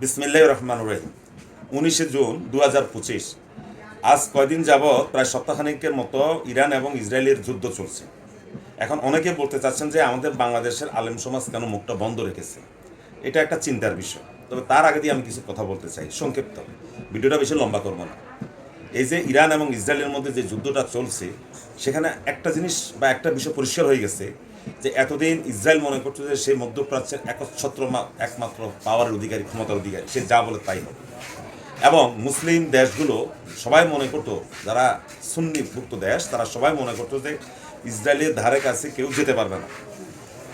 বিসমিল্লাহ রহমান রহিম। উনিশে জুন দু হাজার পঁচিশ। আজ কয়দিন যাবৎ প্রায় সপ্তাহখানিকের মতো ইরান এবং ইসরায়েলের যুদ্ধ চলছে। এখন অনেকে বলতে চাচ্ছেন যে আমাদের বাংলাদেশের আলেম সমাজ কেন মুখটা বন্ধ রেখেছে? এটা একটা চিন্তার বিষয়। তবে তার আগে দিয়ে আমি কিছু কথা বলতে চাই। সংক্ষিপ্ত। ভিডিওটা বেশি লম্বা করব না। এই যে ইরান এবং ইসরায়েলের মধ্যে যে যুদ্ধটা চলছে, সেখানে একটা জিনিস বা একটা বিষয় পরিষ্কার হয়ে গেছে যে এতদিন ইসরায়েল মনে করছে যে সে মধ্যপ্রাচ্যের একচ্ছত্র একমাত্র পাওয়ারের অধিকারী, ক্ষমতার অধিকারী। সে যা বলে তাই হবে। এবং মুসলিম দেশগুলো সবাই মনে করতো, যারা সুন্নিভুক্ত দেশ, তারা সবাই মনে করতো যে ইসরায়েলের ধারে কাছে কেউ যেতে পারবে না।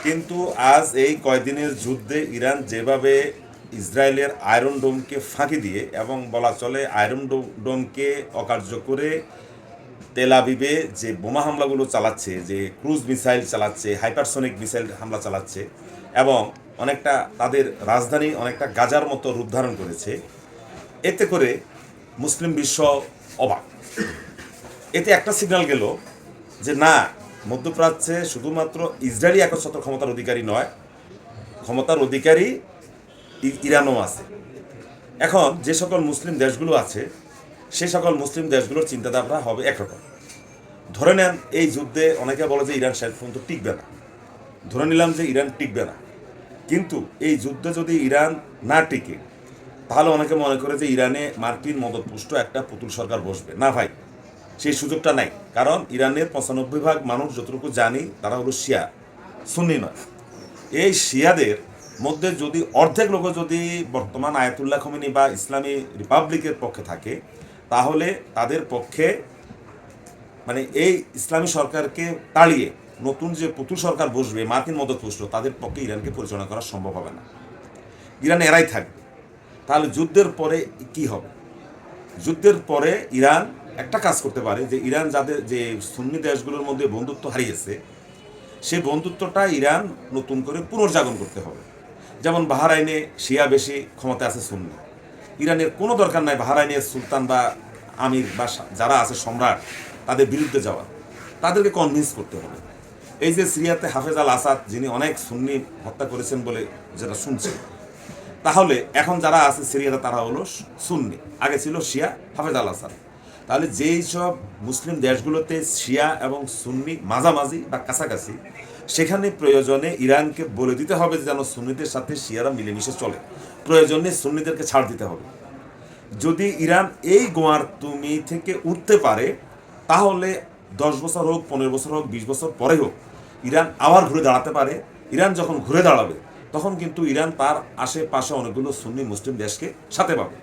কিন্তু আজ এই কয়দিনের যুদ্ধে ইরান যেভাবে ইসরায়েলের আয়রন ডোমকে ফাঁকি দিয়ে এবং বলা চলে আয়রন ডোমকে অকার্য করে তেল আবিবে যে বোমা হামলাগুলো চালাচ্ছে, যে ক্রুজ মিসাইল চালাচ্ছে, হাইপারসনিক মিসাইল হামলা চালাচ্ছে এবং অনেকটা তাদের রাজধানী অনেকটা গাজার মতো রূপ ধারণ করেছে, এতে করে মুসলিম বিশ্ব অবাক। এতে একটা সিগন্যাল গেল যে না, মধ্যপ্রাচ্যে শুধুমাত্র ইসরায়েলি একচ্ছত্র ক্ষমতার অধিকারী নয়, ক্ষমতার অধিকারী ইরানও আছে। এখন যে সকল মুসলিম দেশগুলো আছে সে সকল মুসলিম দেশগুলোর চিন্তাধারা হবে একরকম। ধরে নেন এই যুদ্ধে অনেকে বলে যে ইরান শেষ পর্যন্ত টিকবে না। ধরে নিলাম যে ইরান টিকবে না। কিন্তু এই যুদ্ধে যদি ইরান না টিকে, তাহলে অনেকে মনে করে যে ইরানে মার্কিন মদতপুষ্ট একটা পুতুল সরকার বসবে। না ভাই, সেই সুযোগটা নাই। কারণ ইরানের পঁচানব্বই ভাগ মানুষ যতটুকু জানি, তারা হলো শিয়া, সুন্নি নয়। এই শিয়াদের মধ্যে যদি অর্ধেক লোক যদি বর্তমান আয়াতুল্লাহ খমিনি বা ইসলামী রিপাবলিকের পক্ষে থাকে তাহলে তাদের পক্ষে মানে এই ইসলামী সরকারকে তাড়িয়ে নতুন যে পুতুল সরকার বসবে, মার্কিন মদতপুষ্ট তাদের পক্ষে ইরানকে পরিচালনা করা সম্ভব হবে না। ইরান এরাই থাকবে। তাহলে যুদ্ধের পরে কি হবে? যুদ্ধের পরে ইরান একটা কাজ করতে পারে যে ইরান যাদের যে সুন্নি দেশগুলোর মধ্যে বন্ধুত্ব হারিয়েছে সেই বন্ধুত্বটা ইরান নতুন করে পুনর্জাগরণ করতে হবে। যেমন বাহারাইনে শিয়া বেশি ক্ষমতা আছে সুন্নি। ইরানের কোনো দরকার নাই বাহারাইনের সুলতান বা আমির বা যারা আছে সম্রাট, তাদের বিরুদ্ধে যাওয়া। তাদেরকে কনভিন্স করতে হবে। এই যে সিরিয়াতে হাফেজ আল আসাদ, যিনি অনেক সুন্নি হত্যা করেছেন বলে যেটা শুনছি, তাহলে এখন যারা আছে সিরিয়াতে তারা হলো সুন্নি। আগে ছিল শিয়া, হাফেজ আল আসাদ। তাহলে যেই সব মুসলিম দেশগুলোতে শিয়া এবং সুন্নি মাঝামাঝি বা কাছাকাছি, সেখানে প্রয়োজনে ইরানকে বলে দিতে হবে যে যেন সুন্নিদের সাথে শিয়ারা মিলেমিশে চলে। প্রয়োজনে সুন্নিদেরকে ছাড় দিতে হবে। যদি ইরান এই গোয়ার তুমি থেকে উঠতে পারে, তাহলে দশ বছর হোক, পনেরো বছর হোক, বিশ বছর পরে হোক, ইরান আবার ঘুরে দাঁড়াতে পারে। ইরান যখন ঘুরে দাঁড়াবে, তখন কিন্তু ইরান তার আশেপাশে অনেকগুলো সুন্নি মুসলিম দেশকে সাথে পাবে।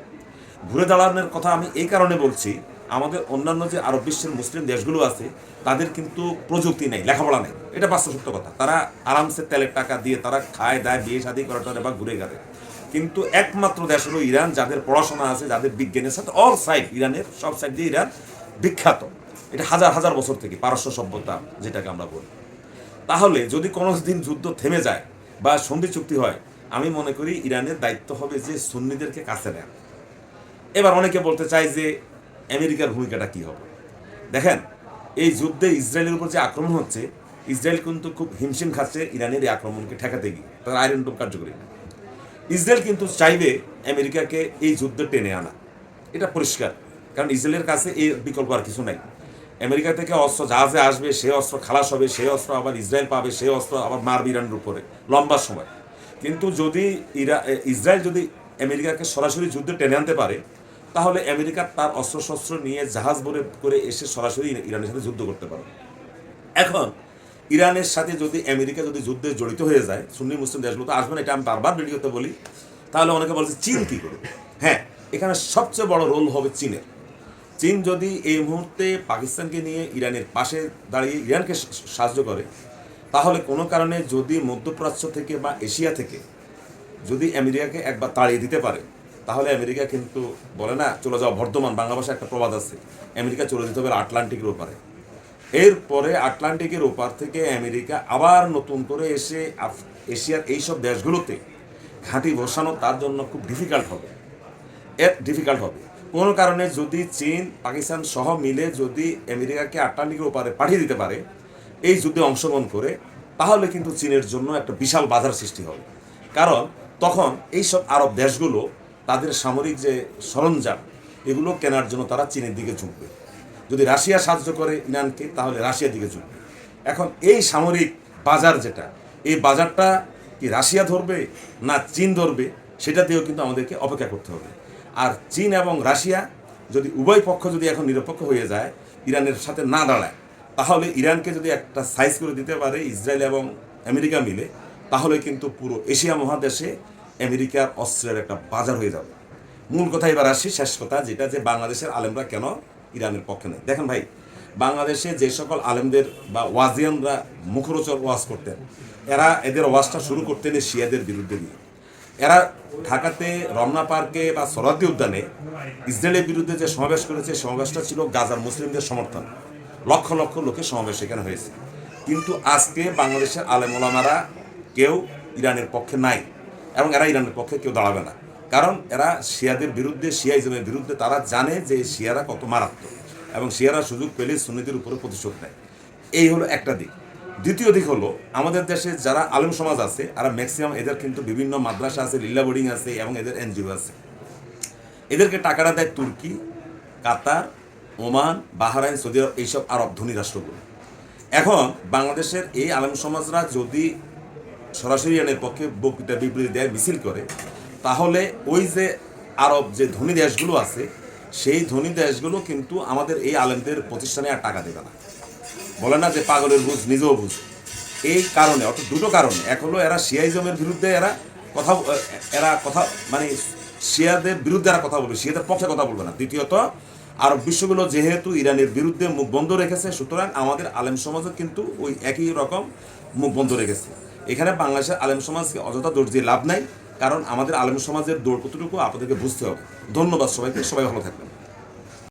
ঘুরে দাঁড়ানোর কথা আমি এই কারণে বলছি আমাদের অন্যান্য যে আরব বিশ্বের মুসলিম দেশগুলো আছে, তাদের কিন্তু প্রযুক্তি নেই, লেখাপড়া নেই। এটা বাস্তব সত্য কথা। তারা আরামসে তেলের টাকা দিয়ে তারা খায়, দায়, বিয়ে, শাদি করার টারে বা ঘুরে গেলে কিন্তু একমাত্র দেশ হলো ইরান, যাদের পড়াশোনা আছে, যাদের বিজ্ঞানের সাথে অল সাইড ইরানের সব সাইড দিয়ে ইরান বিখ্যাত। এটা হাজার হাজার বছর থেকে পারস্য সভ্যতা যেটাকে আমরা বলি। তাহলে যদি কোনো দিন যুদ্ধ থেমে যায় বা সন্ধি চুক্তি হয়, আমি মনে করি ইরানের দায়িত্ব হবে যে সুন্নিদেরকে কাছে নেয়। এবার অনেকে বলতে চায় যে আমেরিকার ভূমিকাটা কি হবে? দেখেন, এই যুদ্ধে ইসরায়েলের উপর যে আক্রমণ হচ্ছে, ইসরায়েল কিন্তু খুব হিমশিম খাচ্ছে ইরানের এই আক্রমণকে ঠেকাতে গিয়ে। তারা আয়রন ডোম কার্যকরী ইসরায়েল কিন্তু চাইবে আমেরিকাকে এই যুদ্ধে টেনে আনা। এটা পরিষ্কার, কারণ ইসরায়েলের কাছে এই বিকল্প আর কিছু নাই। আমেরিকা থেকে অস্ত্র জাহাজে আসবে, সে অস্ত্র খালাস হবে, সে অস্ত্র আবার ইসরায়েল পাবে, সে অস্ত্র আবার মারবে ইরানের উপরে, লম্বা সময়। কিন্তু যদি ইরা ইসরায়েল যদি আমেরিকাকে সরাসরি যুদ্ধে টেনে আনতে পারে তাহলে আমেরিকা তার অস্ত্রশস্ত্র নিয়ে জাহাজ ভরে করে এসে সরাসরি ইরানের সাথে যুদ্ধ করতে পারে। এখন, ইরানের সাথে যদি আমেরিকা যদি যুদ্ধে জড়িত হয়ে যায়, সুন্নি মুসলিম দেশগুলো তো আসবে না, এটা আমি বারবার ভিডিওতে বলি, তাহলে অনেকে বলছে চীন কী করবে? হ্যাঁ এখানে সবচেয়ে বড় রোল হবে চীনের। চীন যদি এই মুহূর্তে পাকিস্তানকে নিয়ে ইরানের পাশে দাঁড়িয়ে ইরানকে সাহায্য করে, তাহলে কোনো কারণে যদি মধ্যপ্রাচ্য থেকে বা এশিয়া থেকে যদি আমেরিকাকে একবার তাড়িয়ে দিতে পারে তাহলে আমেরিকা কিন্তু বলে না, চলে যাওয়া বর্ধমান, বাংলা ভাষায় একটা প্রবাদ আছে, আমেরিকা চলে যেতে হবে আটলান্টিকের ওপারে। এরপরে আটলান্টিকের ওপার থেকে আমেরিকা আবার নতুন করে এসে এশিয়ার এইসব দেশগুলোতে ঘাঁটি বসানো তার জন্য খুব ডিফিকাল্ট হবে। এর ডিফিকাল্ট হবে। কোনো কারণে যদি চীন, পাকিস্তান সহ মিলে যদি আমেরিকাকে আটলান্টিকের ওপারে পাঠিয়ে দিতে পারে, এই যুদ্ধে অংশগ্রহণ করে, তাহলে কিন্তু চীনের জন্য একটা বিশাল বাধার সৃষ্টি হবে। কারণ তখন এইসব আরব দেশগুলো তাদের সামরিক যে সরঞ্জাম, এগুলো কেনার জন্য তারা চীনের দিকে ঝুঁকবে। যদি রাশিয়া সাহায্য করে ইরানকে, তাহলে রাশিয়ার দিকে ঝুঁকবে। এখন এই সামরিক বাজার যেটা, এই বাজারটা কি রাশিয়া ধরবে না চীন ধরবে সেটাতেও কিন্তু আমাদেরকে অপেক্ষা করতে হবে। আর চীন এবং রাশিয়া যদি উভয় পক্ষ যদি এখন নিরপেক্ষ হয়ে যায়, ইরানের সাথে না দাঁড়ায়, তাহলে ইরানকে যদি একটা সাইজ করে দিতে পারে ইসরায়েল এবং আমেরিকা মিলে, তাহলে কিন্তু পুরো এশিয়া মহাদেশে আমেরিকার অস্ত্রের একটা বাজার হয়ে যাবে। মূল কথা এবার আসি, শেষ কথা যেটা যে বাংলাদেশের আলেমরা কেন ইরানের পক্ষে নেই। দেখেন ভাই, বাংলাদেশে যে সকল আলেমদের বা ওয়াজিয়ানরা মুখরোচক ওয়াজ করতেন, এরা এদের ওয়াজটা শুরু করতেন শিয়াদের বিরুদ্ধে দিয়ে। এরা ঢাকাতে রমনা পার্কে বা সরাদি উদ্যানে ইসরায়েলের বিরুদ্ধে যে সমাবেশ করেছে সমাবেশটা ছিল গাজার মুসলিমদের সমর্থন। লক্ষ লক্ষ লোকের সমাবেশ এখানে হয়েছে। কিন্তু আজকে বাংলাদেশের আলেমোলামারা কেউ ইরানের পক্ষে নাই। এবং এরা ইরানের পক্ষে কেউ দাঁড়াবে না। কারণ এরা শিয়াদের বিরুদ্ধে শিয়াইজমের বিরুদ্ধে তারা জানে যে শিয়ারা কত মারাত্মক এবং শিয়ারা সুযোগ পেলে সুন্নিদের উপরে প্রতিশোধ নেয়। এই হলো একটা দিক। দ্বিতীয় দিক হলো, আমাদের দেশে যারা আলেম সমাজ আছে, এরা ম্যাক্সিমাম এদের কিন্তু বিভিন্ন মাদ্রাসা আছে লিল্লা বোর্ডিং আছে এবং এদের এনজিও আছে। এদেরকে টাকাটা দেয় তুর্কি, কাতার, ওমান, বাহারাইন, সৌদি আরব, এইসব আরব ধনী রাষ্ট্রগুলো। এখন বাংলাদেশের এই আলেম সমাজরা যদি সরাসরি ইরানের পক্ষে বক্তৃতা বিবৃতি দেয় মিছিল করে, তাহলে ওই যে আরব যে ধনী দেশগুলো আছে, সেই ধনী দেশগুলো কিন্তু আমাদের এই আলেমদের প্রতিষ্ঠানে আর টাকা দেবে না। বলে না যে পাগলের বুঝ, নিজেও বুঝ। এই কারণে, অর্থাৎ দুটো কারণে। এক হলো এরা শিয়াইজমের বিরুদ্ধে এরা কথা এরা কথা মানে শিয়াদের বিরুদ্ধে এরা কথা বলবে, শিয়াদের পক্ষে কথা বলবে না। দ্বিতীয়ত, আরব বিশ্বগুলো যেহেতু ইরানের বিরুদ্ধে মুখ বন্ধ রেখেছে, সুতরাং আমাদের আলেম সমাজও কিন্তু ওই একই রকম মুখ বন্ধ রেখেছে। এখানে বাংলাদেশের আলেম সমাজকে অযথা দোষ দিয়ে লাভ নাই, কারণ আমাদের আলেম সমাজের দৌড় কতটুকু, আপনাদেরকে বুঝতে হবে। ধন্যবাদ সবাইকে, সবাই ভালো থাকবেন।